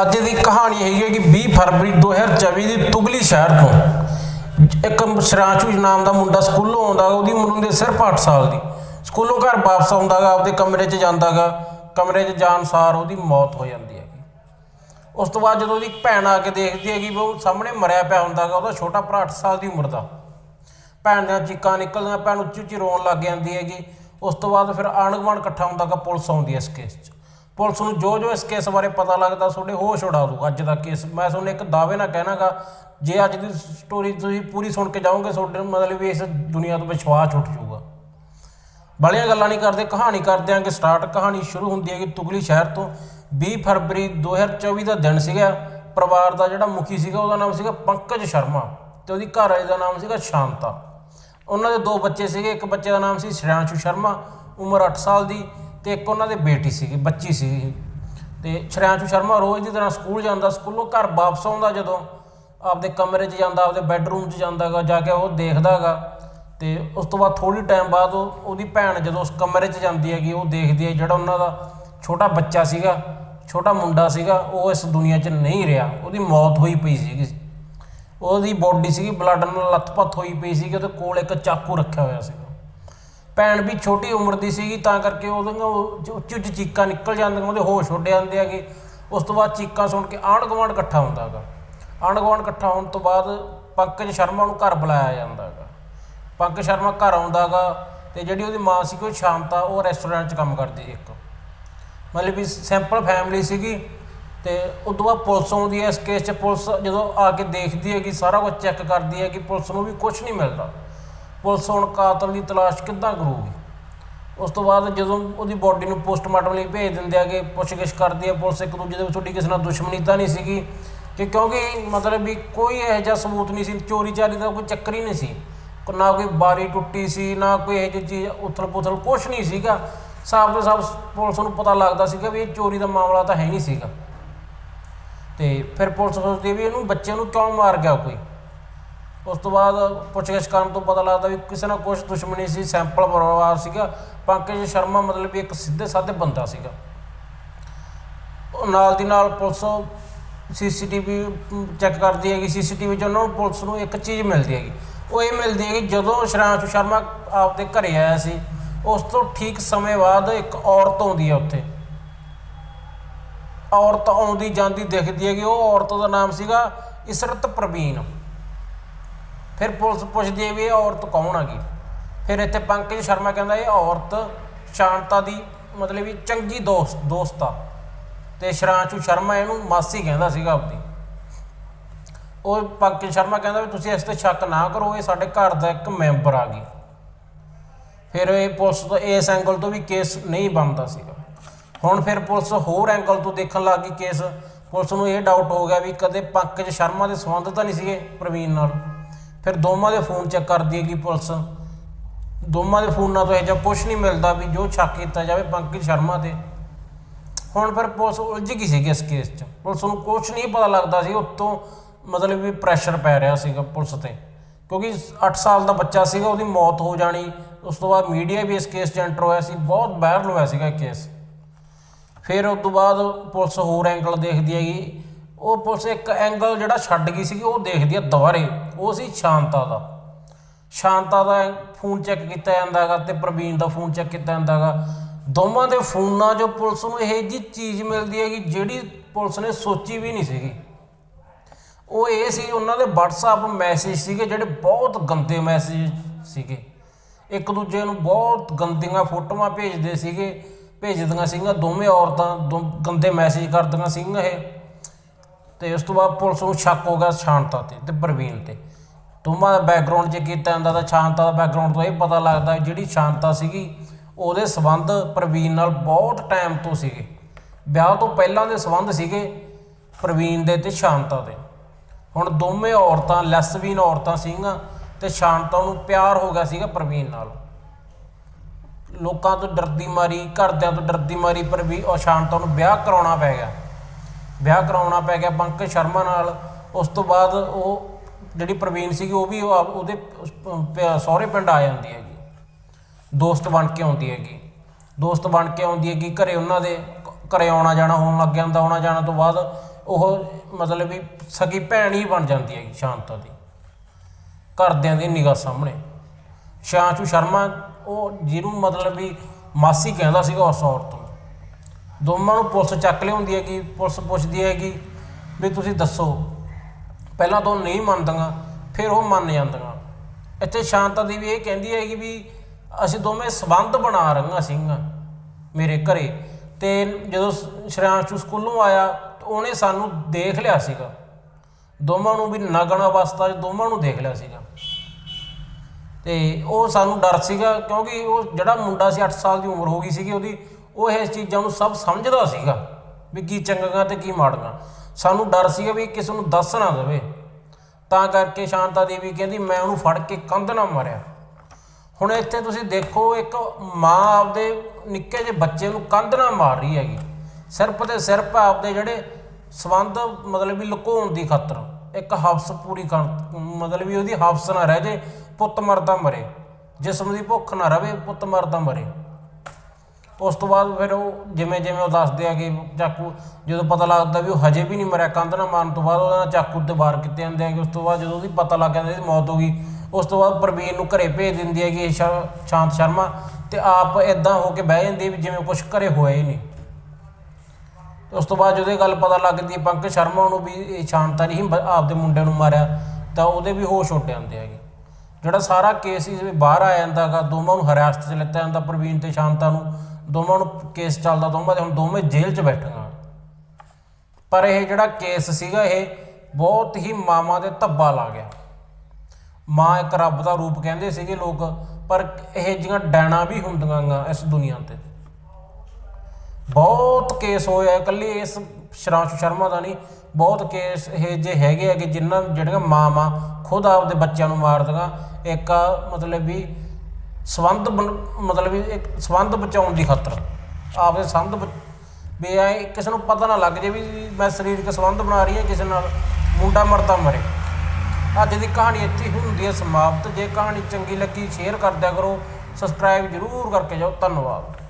ਅੱਜ ਦੀ ਕਹਾਣੀ ਹੈਗੀ ਹੈ ਕਿ 20 ਫਰਵਰੀ 2024 ਦੀ ਤੁਗਲੀ ਸ਼ਹਿਰ ਤੋਂ ਇੱਕ ਸ਼ਰਾਂਸ਼ੂ ਨਾਮ ਦਾ ਮੁੰਡਾ ਸਕੂਲੋਂ ਆਉਂਦਾ ਗਾ, ਉਹਦੀ ਉਮਰ ਹੁੰਦੀ ਸਿਰਫ 8 ਸਾਲ ਦੀ। ਸਕੂਲੋਂ ਘਰ ਵਾਪਸ ਆਉਂਦਾਗਾ ਆਪਦੇ ਕਮਰੇ 'ਚ ਜਾਂਦਾਗਾ ਕਮਰੇ 'ਚ ਜਾਣ ਸਾਰ ਉਹਦੀ ਮੌਤ ਹੋ ਜਾਂਦੀ ਹੈਗੀ। ਉਸ ਤੋਂ ਬਾਅਦ ਜਦੋਂ ਉਹਦੀ ਭੈਣ ਆ ਕੇ ਦੇਖਦੀ ਹੈਗੀ ਵੀ ਉਹ ਸਾਹਮਣੇ ਮਰਿਆ ਪਿਆ ਹੁੰਦਾਗਾ ਉਹਦਾ ਛੋਟਾ ਭਰਾ 8 ਸਾਲ ਦੀ ਉਮਰ ਦਾ। ਭੈਣ ਦੀਆਂ ਚੀਕਾਂ ਨਿਕਲਦੀਆਂ ਭੈਣ ਉੱਚੀ ਉੱਚੀ ਰੋਣ ਲੱਗ ਜਾਂਦੀ ਹੈਗੀ। ਉਸ ਤੋਂ ਬਾਅਦ ਫਿਰ ਆਂਢ ਇਕੱਠਾ ਹੁੰਦਾ ਗਾ ਪੁਲਿਸ ਆਉਂਦੀ ਹੈ ਇਸ ਕੇਸ 'ਚ। ਪੁਲਿਸ ਨੂੰ ਜੋ ਜੋ ਇਸ ਕੇਸ ਬਾਰੇ ਪਤਾ ਲੱਗਦਾ, ਤੁਹਾਡੇ ਹੋਸ਼ ਉਡਾ ਦੂ ਅੱਜ ਦਾ ਕੇਸ। ਮੈਂ ਤੁਹਾਨੂੰ ਇੱਕ ਦਾਅਵੇ ਨਾਲ ਕਹਿਣਾਗਾ, ਜੇ ਅੱਜ ਦੀ ਸਟੋਰੀ ਤੁਸੀਂ ਪੂਰੀ ਸੁਣ ਕੇ ਜਾਓਗੇ, ਤੁਹਾਡੇ ਮਤਲਬ ਵੀ ਇਸ ਦੁਨੀਆ ਤੋਂ ਵਿਸ਼ਵਾਸ ਉੱਠ ਜਾਊਗਾ। ਬਾਲੀਆਂ ਗੱਲਾਂ ਨਹੀਂ ਕਰਦੇ, ਕਹਾਣੀ ਕਰਦੇ ਆਂ ਕਿ ਸਟਾਰਟ ਕਹਾਣੀ ਸ਼ੁਰੂ ਹੁੰਦੀ ਹੈ ਕਿ ਤੁਗਲੀ ਸ਼ਹਿਰ ਤੋਂ। 20 ਫਰਵਰੀ 2024 ਦਾ ਦਿਨ ਸੀਗਾ, ਪਰਿਵਾਰ ਦਾ ਜਿਹੜਾ ਮੁਖੀ ਸੀਗਾ, ਉਹਦਾ ਨਾਮ ਸੀਗਾ ਪੰਕਜ ਸ਼ਰਮਾ ਤੇ ਉਹਦੀ ਘਰ ਵਾਲੀ ਦਾ ਨਾਮ ਸੀਗਾ ਸ਼ਾਂਤਾ। ਉਹਨਾਂ ਦੇ ਦੋ ਬੱਚੇ ਸੀਗੇ, ਇੱਕ ਬੱਚੇ ਦਾ ਨਾਮ ਸੀ ਸ਼੍ਰਿਆਂਸ਼ੂ ਸ਼ਰਮਾ, ਉਮਰ 8 ਸਾਲ ਦੀ ਤੇ ਇੱਕ ਉਹਨਾਂ ਦੇ ਬੇਟੀ ਸੀਗੀ, ਬੱਚੀ ਸੀਗੀ। ਤੇ ਸ਼੍ਰਿਆਂਸ਼ੂ ਸ਼ਰਮਾ ਰੋਜ਼ ਦੀ ਤਰ੍ਹਾਂ ਸਕੂਲ ਜਾਂਦਾ, ਸਕੂਲੋਂ ਘਰ ਵਾਪਸ ਆਉਂਦਾ ਜਦੋਂ, ਆਪਦੇ ਕਮਰੇ 'ਚ ਜਾਂਦਾ, ਆਪਦੇ ਬੈੱਡਰੂਮ 'ਚ ਜਾਂਦਾਗਾ ਜਾ ਕੇ ਉਹ ਦੇਖਦਾਗਾ ਤੇ ਉਸ ਤੋਂ ਬਾਅਦ ਥੋੜੀ ਟਾਈਮ ਬਾਅਦ ਉਹ, ਉਹਦੀ ਭੈਣ ਜਦੋਂ ਉਸ ਕਮਰੇ 'ਚ ਜਾਂਦੀ ਹੈਗੀ, ਉਹ ਦੇਖਦੀ ਹੈ ਜਿਹੜਾ ਉਹਨਾਂ ਦਾ ਛੋਟਾ ਬੱਚਾ ਸੀਗਾ, ਛੋਟਾ ਮੁੰਡਾ ਸੀਗਾ, ਉਹ ਇਸ ਦੁਨੀਆ 'ਚ ਨਹੀਂ ਰਿਹਾ। ਉਹਦੀ ਮੌਤ ਹੋਈ ਪਈ ਸੀਗੀ। ਉਹਦੀ ਬੋਡੀ ਸੀਗੀ ਬਲੱਡ ਨਾਲ ਲੱਥਪੱਥ ਹੋਈ ਪਈ ਸੀਗੀ, ਉਹਦੇ ਕੋਲ ਇੱਕ ਚਾਕੂ ਰੱਖਿਆ ਹੋਇਆ ਸੀ ਭੈਣ ਵੀ ਛੋਟੀ ਉਮਰ ਦੀ ਸੀਗੀ, ਤਾਂ ਕਰਕੇ ਉਹਦੀਆਂ ਉਹ ਉੱਚੀ ਉੱਚੀ ਚੀਕਾਂ ਨਿਕਲ ਜਾਂਦੀਆਂ, ਉਹਦੇ ਹੋਸ਼ ਉੱਡ ਜਾਂਦੇ ਹੈਗੇ। ਉਸ ਤੋਂ ਬਾਅਦ ਚੀਕਾਂ ਸੁਣ ਕੇ ਆਂਢ ਗੁਆਂਢ ਇਕੱਠਾ ਹੁੰਦਾ ਹੈਗਾ। ਆਂਢ ਗੁਆਂਢ ਇਕੱਠਾ ਹੋਣ ਤੋਂ ਬਾਅਦ ਪੰਕਜ ਸ਼ਰਮਾ ਨੂੰ ਘਰ ਬੁਲਾਇਆ ਜਾਂਦਾ ਹੈਗਾ। ਪੰਕਜ ਸ਼ਰਮਾ ਘਰ ਆਉਂਦਾ ਹੈਗਾ ਤੇ ਜਿਹੜੀ ਉਹਦੀ ਮਾਂ ਸੀ, ਕੋਈ ਸ਼ਾਂਤਾ ਉਹ ਰੈਸਟੋਰੈਂਟ 'ਚ ਕੰਮ ਕਰਦੀ ਇੱਕ। ਮਤਲਬ ਵੀ ਸਿੰਪਲ ਫੈਮਿਲੀ ਸੀਗੀ ਤੇ ਉਸ ਤੋਂ ਬਾਅਦ ਪੁਲਿਸ ਆਉਂਦੀ ਹੈ, ਇਸ ਕੇਸ 'ਚ ਪੁਲਿਸ ਜਦੋਂ ਆ ਕੇ ਦੇਖਦੀ ਹੈ ਕਿ ਸਾਰਾ ਕੁਝ ਚੈੱਕ ਕਰਦੀ ਹੈ ਕਿ ਪੁਲਿਸ ਨੂੰ ਵੀ ਕੁਝ ਨਹੀਂ ਮਿਲਦਾ। ਪੁਲਿਸ ਹੁਣ ਕਾਤਲ ਦੀ ਤਲਾਸ਼ ਕਿੱਦਾਂ ਕਰੂਗੀ? ਉਸ ਤੋਂ ਬਾਅਦ ਜਦੋਂ ਉਹਦੀ ਬੋਡੀ ਨੂੰ ਪੋਸਟਮਾਰਟਮ ਲਈ ਭੇਜ ਦਿੰਦੇ ਆਗੇ ਪੁੱਛਗਿੱਛ ਕਰਦੀ ਹੈ ਪੁਲਿਸ ਇੱਕ ਦੂਜੇ ਦੇ ਵਿੱਚ ਤੁਹਾਡੀ ਕਿਸੇ ਨਾਲ ਦੁਸ਼ਮਣੀ ਤਾਂ ਨਹੀਂ ਸੀਗੀ ਕਿ ਕਿਉਂਕਿ ਮਤਲਬ ਵੀ ਕੋਈ ਇਹੋ ਜਿਹਾ ਸਬੂਤ ਨਹੀਂ ਸੀ, ਚੋਰੀ ਚਾਰੀ ਦਾ ਕੋਈ ਚੱਕਰ ਹੀ ਨਹੀਂ ਸੀ। ਨਾ ਕੋਈ ਬਾਰੀ ਟੁੱਟੀ ਸੀ, ਨਾ ਕੋਈ ਇਹੋ ਜਿਹੀ ਚੀਜ਼ ਉਥਲ ਪੁਥਲ ਕੁਛ ਨਹੀਂ ਸੀਗਾ। ਸਾਫ਼ ਤੋਂ ਸਾਫ਼ ਪੁਲਿਸ ਨੂੰ ਪਤਾ ਲੱਗਦਾ ਸੀਗਾ ਵੀ ਇਹ ਚੋਰੀ ਦਾ ਮਾਮਲਾ ਤਾਂ ਹੈ ਨਹੀਂ ਸੀਗਾ। ਤੇ ਫਿਰ ਪੁਲਿਸ ਸੋਚਦੀ ਹੈ ਵੀ ਇਹਨੂੰ ਬੱਚਿਆਂ ਨੂੰ ਕਿਉਂ ਮਾਰ ਗਿਆ ਕੋਈ? ਉਸ ਤੋਂ ਬਾਅਦ ਪੁੱਛਗਿੱਛ ਕਰਨ ਤੋਂ ਪਤਾ ਲੱਗਦਾ ਵੀ ਕਿਸੇ ਨਾਲ ਕੁਝ ਦੁਸ਼ਮਣੀ ਸੀ, ਸੈਂਪਲ ਪਰਿਵਾਰ ਸੀਗਾ। ਪੰਕਜ ਸ਼ਰਮਾ ਮਤਲਬ ਵੀ ਇੱਕ ਸਿੱਧੇ ਸਾਧੇ ਬੰਦਾ ਸੀਗਾ। ਨਾਲ ਦੀ ਨਾਲ ਪੁਲਿਸ ਸੀਸੀਟੀਵੀ ਚੈੱਕ ਕਰਦੀ ਹੈਗੀ। ਸੀਸੀਟੀਵੀ 'ਚ ਉਹਨਾਂ ਨੂੰ ਪੁਲਿਸ ਨੂੰ ਇੱਕ ਚੀਜ਼ ਮਿਲਦੀ ਹੈਗੀ। ਉਹ ਇਹ ਮਿਲਦੀ ਹੈ ਕਿ ਜਦੋਂ ਸ਼੍ਰਾਂਸ਼ੂ ਸ਼ਰਮਾ ਆਪਦੇ ਘਰੇ ਆਇਆ ਸੀ, ਉਸ ਤੋਂ ਠੀਕ ਸਮੇਂ ਬਾਅਦ ਇੱਕ ਔਰਤ ਆਉਂਦੀ ਹੈ ਉੱਥੇ। ਔਰਤ ਆਉਂਦੀ ਜਾਂਦੀ ਦਿਖਦੀ ਹੈਗੀ। ਉਹ ਔਰਤ ਦਾ ਨਾਮ ਸੀਗਾ ਇਸਰਤ ਪ੍ਰਵੀਨ। ਫਿਰ ਪੁਲਿਸ ਪੁੱਛਦੀ ਹੈ ਵੀ ਇਹ ਔਰਤ ਕੌਣ ਹੈਗੀ? ਫਿਰ ਇੱਥੇ ਪੰਕਜ ਸ਼ਰਮਾ ਕਹਿੰਦਾ ਇਹ ਔਰਤ ਸ਼ਾਂਤਾ ਦੀ ਮਤਲਬ ਵੀ ਚੰਗੀ ਦੋਸਤ ਦੋਸਤ ਆ। ਤੇ ਸ਼ਰਾਂਸ਼ੂ ਸ਼ਰਮਾ ਇਹਨੂੰ ਮਾਸੀ ਕਹਿੰਦਾ ਸੀਗਾ ਆਪਦੀ। ਉਹ ਪੰਕਜ ਸ਼ਰਮਾ ਕਹਿੰਦਾ ਵੀ ਤੁਸੀਂ ਇਸ ਤੇ ਸ਼ੱਕ ਨਾ ਕਰੋ, ਇਹ ਸਾਡੇ ਘਰ ਦਾ ਇੱਕ ਮੈਂਬਰ ਆ ਗਈ। ਫਿਰ ਇਹ ਪੁਲਿਸ ਤੋਂ ਇਸ ਐਂਗਲ ਤੋਂ ਵੀ ਕੇਸ ਨਹੀਂ ਬਣਦਾ ਸੀਗਾ। ਹੁਣ ਫਿਰ ਪੁਲਿਸ ਹੋਰ ਐਂਗਲ ਤੋਂ ਦੇਖਣ ਲੱਗ ਗਈ ਕੇਸ ਪੁਲਿਸ ਨੂੰ ਇਹ ਡਾਊਟ ਹੋ ਗਿਆ ਵੀ ਕਦੇ ਪੰਕਜ ਸ਼ਰਮਾ ਦੇ ਸੰਬੰਧ ਤਾਂ ਨਹੀਂ ਸੀਗੇ ਪ੍ਰਵੀਨ ਨਾਲ। ਫਿਰ ਦੋਵਾਂ ਦੇ ਫੋਨ ਚੈੱਕ ਕਰਦੀ ਹੈਗੀ ਪੁਲਿਸ। ਦੋਵਾਂ ਦੇ ਫੋਨਾਂ ਤੋਂ ਇਹ ਜਿਹਾ ਕੁਝ ਨਹੀਂ ਮਿਲਦਾ ਵੀ ਜੋ ਸ਼ੱਕ ਕੀਤਾ ਜਾਵੇ ਪੰਕਜ ਸ਼ਰਮਾ ਤੇ। ਹੁਣ ਫਿਰ ਪੁਲਿਸ ਉਲਝ ਗਈ ਸੀਗੀ ਇਸ ਕੇਸ 'ਚ। ਪੁਲਿਸ ਨੂੰ ਕੁਝ ਨਹੀਂ ਪਤਾ ਲੱਗਦਾ ਸੀ, ਉੱਤੋਂ ਮਤਲਬ ਵੀ ਪ੍ਰੈਸ਼ਰ ਪੈ ਰਿਹਾ ਸੀਗਾ ਪੁਲਿਸ ਤੇ। ਕਿਉਂਕਿ 8 ਸਾਲ ਦਾ ਬੱਚਾ ਸੀਗਾ, ਉਹਦੀ ਮੌਤ ਹੋ ਜਾਣੀ। ਉਸ ਤੋਂ ਬਾਅਦ ਮੀਡੀਆ ਵੀ ਇਸ ਕੇਸ 'ਚ ਐਂਟਰ ਹੋਇਆ ਸੀ, ਬਹੁਤ ਵਾਇਰਲ ਹੋਇਆ ਸੀਗਾ ਇਹ ਕੇਸ ਫਿਰ ਉਸ ਤੋਂ ਬਾਅਦ ਪੁਲਿਸ ਹੋਰ ਐਂਗਲ ਦੇਖਦੀ ਹੈਗੀ। ਉਹ ਪੁਲਿਸ ਇੱਕ ਐਂਗਲ ਜਿਹੜਾ ਛੱਡ ਗਈ ਸੀਗੀ, ਉਹ ਦੇਖਦੀ ਹੈ ਦੁਬਾਰੇ। ਉਹ ਸੀ ਸ਼ਾਂਤਾ ਦਾ। ਸ਼ਾਂਤਾ ਦਾ ਫੋਨ ਚੈੱਕ ਕੀਤਾ ਜਾਂਦਾ ਹੈਗਾ ਤੇ ਪ੍ਰਵੀਨ ਦਾ ਫੋਨ ਚੈੱਕ ਕੀਤਾ ਜਾਂਦਾ ਹੈਗਾ ਦੋਵਾਂ ਦੇ ਫੋਨਾਂ 'ਚੋਂ ਪੁਲਿਸ ਨੂੰ ਇਹ ਜੀ ਚੀਜ਼ ਮਿਲਦੀ ਹੈਗੀ ਜਿਹੜੀ ਪੁਲਿਸ ਨੇ ਸੋਚੀ ਵੀ ਨਹੀਂ ਸੀਗੀ। ਉਹ ਇਹ ਸੀ, ਉਹਨਾਂ ਦੇ WhatsApp ਮੈਸੇਜ ਸੀਗੇ ਜਿਹੜੇ ਬਹੁਤ ਗੰਦੇ ਮੈਸੇਜ ਸੀਗੇ। ਇੱਕ ਦੂਜੇ ਨੂੰ ਬਹੁਤ ਗੰਦੀਆਂ ਫੋਟੋਆਂ ਭੇਜਦੇ ਸੀਗੇ, ਭੇਜਦੀਆਂ ਸੀਗੀਆਂ, ਦੋਵੇਂ ਔਰਤਾਂ ਦੋ ਗੰਦੇ ਮੈਸੇਜ ਕਰਦੀਆਂ ਸੀਗੀਆਂ ਇਹ। ਤੇ ਉਸ ਤੋਂ ਬਾਅਦ ਪੁਲਿਸ ਨੂੰ ਸ਼ੱਕ ਹੋ ਗਿਆ ਸ਼ਾਂਤਾ ਤੇ ਤੇ ਪ੍ਰਵੀਨ ਤੇ। ਦੋਵਾਂ ਦਾ ਬੈਕਗ੍ਰਾਉਂਡ ਜੇ ਕੀਤਾ ਜਾਂਦਾ ਤਾਂ ਸ਼ਾਂਤਾ ਦਾ ਬੈਕਗ੍ਰਾਉਂਡ ਤੋਂ ਇਹ ਪਤਾ ਲੱਗਦਾ ਜਿਹੜੀ ਸ਼ਾਂਤਾ ਸੀਗੀ, ਉਹਦੇ ਸਬੰਧ ਪ੍ਰਵੀਨ ਨਾਲ ਬਹੁਤ ਟਾਈਮ ਤੋਂ ਸੀਗੇ। ਵਿਆਹ ਤੋਂ ਪਹਿਲਾਂ ਦੇ ਸਬੰਧ ਸੀਗੇ ਪ੍ਰਵੀਨ ਦੇ ਤੇ ਸ਼ਾਂਤਾ ਦੇ। ਹੁਣ ਦੋਵੇਂ ਔਰਤਾਂ ਲੈਸਬੀਨ ਔਰਤਾਂ ਸੀਗੀਆਂ ਤੇ ਸ਼ਾਂਤਾ ਨੂੰ ਪਿਆਰ ਹੋ ਗਿਆ ਸੀਗਾ ਪ੍ਰਵੀਨ ਨਾਲ। ਲੋਕਾਂ ਤੋਂ ਡਰਦੀ ਮਾਰੀ, ਘਰਦਿਆਂ ਤੋਂ ਡਰਦੀ ਮਾਰੀ, ਪਰ ਵੀ ਉਹ ਸ਼ਾਂਤਾ ਨੂੰ ਵਿਆਹ ਕਰਾਉਣਾ ਪੈ ਗਿਆ। ਵਿਆਹ ਕਰਾਉਣਾ ਪੈ ਗਿਆ ਪੰਕਜ ਸ਼ਰਮਾ ਨਾਲ, ਉਸ ਤੋਂ ਬਾਅਦ ਉਹ ਜਿਹੜੀ ਪ੍ਰਵੀਨ ਸੀਗੀ ਉਹ ਵੀ ਉਹਦੇ ਉਸ ਸਹੁਰੇ ਪਿੰਡ ਆ ਜਾਂਦੀ ਹੈਗੀ। ਦੋਸਤ ਬਣ ਕੇ ਆਉਂਦੀ ਹੈਗੀ। ਦੋਸਤ ਬਣ ਕੇ ਆਉਂਦੀ ਹੈਗੀ ਘਰੇ ਉਹਨਾਂ ਦੇ ਘਰੇ ਆਉਣਾ ਜਾਣਾ, ਹੋਣ ਲੱਗ ਜਾਂਦਾ ਆਉਣਾ ਜਾਣਾ ਤੋਂ ਬਾਅਦ ਉਹ ਮਤਲਬ ਵੀ ਸਗੀ ਭੈਣ ਹੀ ਬਣ ਜਾਂਦੀ ਹੈਗੀ ਸ਼ਾਂਤਾ ਦੀ। ਘਰਦਿਆਂ ਦੀ ਨਿਗਾਹ ਸਾਹਮਣੇ। ਸ਼ਾਂਚੂ ਸ਼ਰਮਾ, ਉਹ ਜਿਹਨੂੰ ਮਤਲਬ ਵੀ ਮਾਸੀ ਕਹਿੰਦਾ ਸੀਗਾ ਉਸ ਔਰਤ ਨੂੰ। ਦੋਵਾਂ ਨੂੰ ਪੁਲਿਸ ਚੱਕ ਲਿਆਉਂਦੀ ਹੈਗੀ, ਪੁਲਿਸ ਪੁੱਛਦੀ ਹੈਗੀ ਵੀ ਤੁਸੀਂ ਦੱਸੋ। ਪਹਿਲਾਂ ਤਾਂ ਉਹ ਨਹੀਂ ਮੰਨਦੀਆਂ, ਫਿਰ ਉਹ ਮੰਨ ਜਾਂਦੀਆਂ। ਇੱਥੇ ਸ਼ਾਂਤਾ ਦੇਵੀ ਇਹ ਕਹਿੰਦੀ ਹੈਗੀ ਵੀ ਅਸੀਂ ਦੋਵੇਂ ਸਬੰਧ ਬਣਾ ਰਹੀਆਂ ਸੀਗੀਆਂ ਮੇਰੇ ਘਰੇ ਤੇ ਜਦੋਂ ਸ- ਸਕੂਲੋਂ ਆਇਆ ਤਾਂ ਉਹਨੇ ਸਾਨੂੰ ਦੇਖ ਲਿਆ ਸੀਗਾ। ਦੋਵਾਂ ਨੂੰ ਵੀ ਨਗਨ ਅਵਸਥਾ 'ਚ ਦੋਵਾਂ ਨੂੰ ਦੇਖ ਲਿਆ ਸੀਗਾ। ਤੇ ਉਹ ਸਾਨੂੰ ਡਰ ਸੀਗਾ ਕਿਉਂਕਿ ਉਹ ਜਿਹੜਾ ਮੁੰਡਾ ਸੀ 8 ਸਾਲ ਦੀ ਉਮਰ ਹੋ ਗਈ ਸੀਗੀ ਉਹਦੀ ਉਹ ਇਸ ਚੀਜ਼ਾਂ ਨੂੰ ਸਭ ਸਮਝਦਾ ਸੀਗਾ ਵੀ ਕੀ ਚੰਗਾ ਤੇ ਕੀ ਮਾੜਾ ਸਾਨੂੰ ਡਰ ਸੀਗਾ ਵੀ ਕਿਸੇ ਨੂੰ ਦੱਸ ਨਾ ਦੇਵੇ। ਤਾਂ ਕਰਕੇ ਸ਼ਾਂਤਾ ਦੇਵੀ ਕਹਿੰਦੀ, ਮੈਂ ਉਹਨੂੰ ਫੜ ਕੇ ਕੰਧ ਨਾ ਮਾਰਿਆ। ਹੁਣ ਇੱਥੇ ਤੁਸੀਂ ਦੇਖੋ, ਇੱਕ ਮਾਂ ਆਪਦੇ ਨਿੱਕੇ ਜਿਹੇ ਬੱਚੇ ਨੂੰ ਕੰਧ ਨਾ ਮਾਰ ਰਹੀ ਹੈਗੀ। ਸਿਰਫ ਤੇ ਸਿਰਫ ਆਪਦੇ ਜਿਹੜੇ ਸਬੰਧ ਮਤਲਬ ਵੀ ਲੁਕਾਉਣ ਦੀ ਖਾਤਰ, ਇੱਕ ਹਫਸ ਪੂਰੀ ਕਰ ਮਤਲਬ ਵੀ ਉਹਦੀ ਹਫਸ ਨਾ ਰਹਿ ਜੇ ਪੁੱਤ ਮਰਦਾ ਮਰੇ। ਜਿਸਮ ਦੀ ਭੁੱਖ ਨਾ ਰਵੇ, ਪੁੱਤ ਮਰਦਾ ਮਰੇ। ਉਸ ਤੋਂ ਬਾਅਦ ਫਿਰ ਉਹ ਜਿਵੇਂ ਜਿਵੇਂ ਉਹ ਦੱਸਦੇ ਆ ਕਿ ਚਾਕੂ, ਜਦੋਂ ਪਤਾ ਲੱਗਦਾ ਵੀ ਉਹ ਹਜੇ ਵੀ ਨਹੀਂ ਮਰਿਆ, ਕੰਧ ਨਾਲ ਮਾਰਨ ਤੋਂ ਬਾਅਦ ਉਹਦਾ ਚਾਕੂ ਤੇ ਵਾਰ ਕੀਤੇ ਜਾਂਦੇ ਆ ਕਿ ਉਸ ਤੋਂ ਬਾਅਦ ਜਦੋਂ ਉਹਦੀ ਪਤਾ ਲੱਗ ਜਾਂਦਾ ਇਹਦੀ ਮੌਤ ਹੋ ਗਈ, ਉਸ ਤੋਂ ਬਾਅਦ ਪ੍ਰਵੀਨ ਨੂੰ ਘਰੇ ਭੇਜ ਦਿੰਦੀ ਹੈ ਕਿ ਇਹ ਸ਼ਾ- ਸ਼ਾਂਤ ਸ਼ਰਮਾ ਤੇ ਆਪ ਇਦਾਂ ਹੋ ਕੇ ਬਹਿ ਜਾਂਦੀ ਵੀ ਜਿਵੇਂ ਕੁਝ ਘਰੇ ਹੋਇਆ ਹੀ ਨਹੀਂ। ਉਸ ਤੋਂ ਬਾਅਦ ਜਦੋਂ ਇਹ ਗੱਲ ਪਤਾ ਲੱਗਦੀ ਪੰਕਜ ਸ਼ਰਮਾ ਨੂੰ ਵੀ ਇਹ ਸ਼ਾਂਤਾ ਨਹੀਂ ਬ- ਆਪਦੇ ਮੁੰਡੇ ਨੂੰ ਮਾਰਿਆ, ਤਾਂ ਉਹਦੇ ਵੀ ਹੋਸ਼ ਉੱਡ ਜਾਂਦੇ ਹੈਗੇ। ਜਿਹੜਾ ਸਾਰਾ ਕੇਸ ਇਸ ਵਿੱਚ ਬਾਹਰ ਆ ਜਾਂਦਾਗਾ ਦੋਵਾਂ ਨੂੰ ਹਰਾਸਤ 'ਚ ਲਿੱਤਾ ਜਾਂਦਾ ਪ੍ਰਵੀਨ ਤੇ ਸ਼ਾਂਤਾ ਨੂੰ ਦੋਵਾਂ ਨੂੰ ਕੇਸ ਚੱਲਦਾ ਦੋਵਾਂ ਦੇ, ਹੁਣ ਦੋਵੇਂ ਜੇਲ੍ਹ 'ਚ ਬੈਠੀਆਂ ਪਰ ਇਹ ਜਿਹੜਾ ਕੇਸ ਸੀਗਾ, ਇਹ ਬਹੁਤ ਹੀ ਮਾਵਾਂ ਦੇ ਧੱਬਾ ਲਾ ਗਿਆ। ਮਾਂ ਇੱਕ ਰੱਬ ਦਾ ਰੂਪ ਕਹਿੰਦੇ ਸੀਗੇ ਲੋਕ, ਪਰ ਇਹ ਜਿਹੀਆਂ ਡੈਣਾ ਵੀ ਹੁੰਦੀਆਂ ਗਾ ਇਸ ਦੁਨੀਆ ਤੇ। ਬਹੁਤ ਕੇਸ ਹੋਇਆ ਇਕੱਲੇ ਇਸ ਸ਼ਰਾਂਸ਼ੂ ਸ਼ਰਮਾ ਦਾ ਨਹੀਂ, ਬਹੁਤ ਕੇਸ ਇਹ ਜੇ ਹੈਗੇ ਆ ਕਿ ਜਿਨ੍ਹਾਂ ਜਿਹੜੀਆਂ ਮਾਵਾਂ ਖੁਦ ਆਪਦੇ ਬੱਚਿਆਂ ਨੂੰ ਮਾਰਦੀਆਂ। ਇੱਕ ਮਤਲਬ ਵੀ ਸੰਬੰਧ ਬਣ- ਮਤਲਬ ਵੀ ਇੱਕ ਸੰਬੰਧ ਬਚਾਉਣ ਦੀ ਖਾਤਰ ਆਪਦੇ ਸੰਬੰਧ ਬ- ਵੀ ਐ ਕਿਸੇ ਨੂੰ ਪਤਾ ਨਾ ਲੱਗ ਜੇ ਵੀ ਮੈਂ ਸਰੀਰਕ ਸੰਬੰਧ ਬਣਾ ਰਹੀ ਹਾਂ, ਕਿਸੇ ਨਾਲ ਮੁੰਡਾ ਮਰਦਾ ਮਰੇ। ਅੱਜ ਦੀ ਕਹਾਣੀ ਇੱਥੇ ਹੁੰਦੀ ਹੈ ਸਮਾਪਤ। ਜੇ ਕਹਾਣੀ ਚੰਗੀ ਲੱਗੀ ਸ਼ੇਅਰ ਕਰਦਿਆ ਕਰੋ ਸਬਸਕ੍ਰਾਈਬ ਜ਼ਰੂਰ ਕਰਕੇ ਜਾਓ। ਧੰਨਵਾਦ।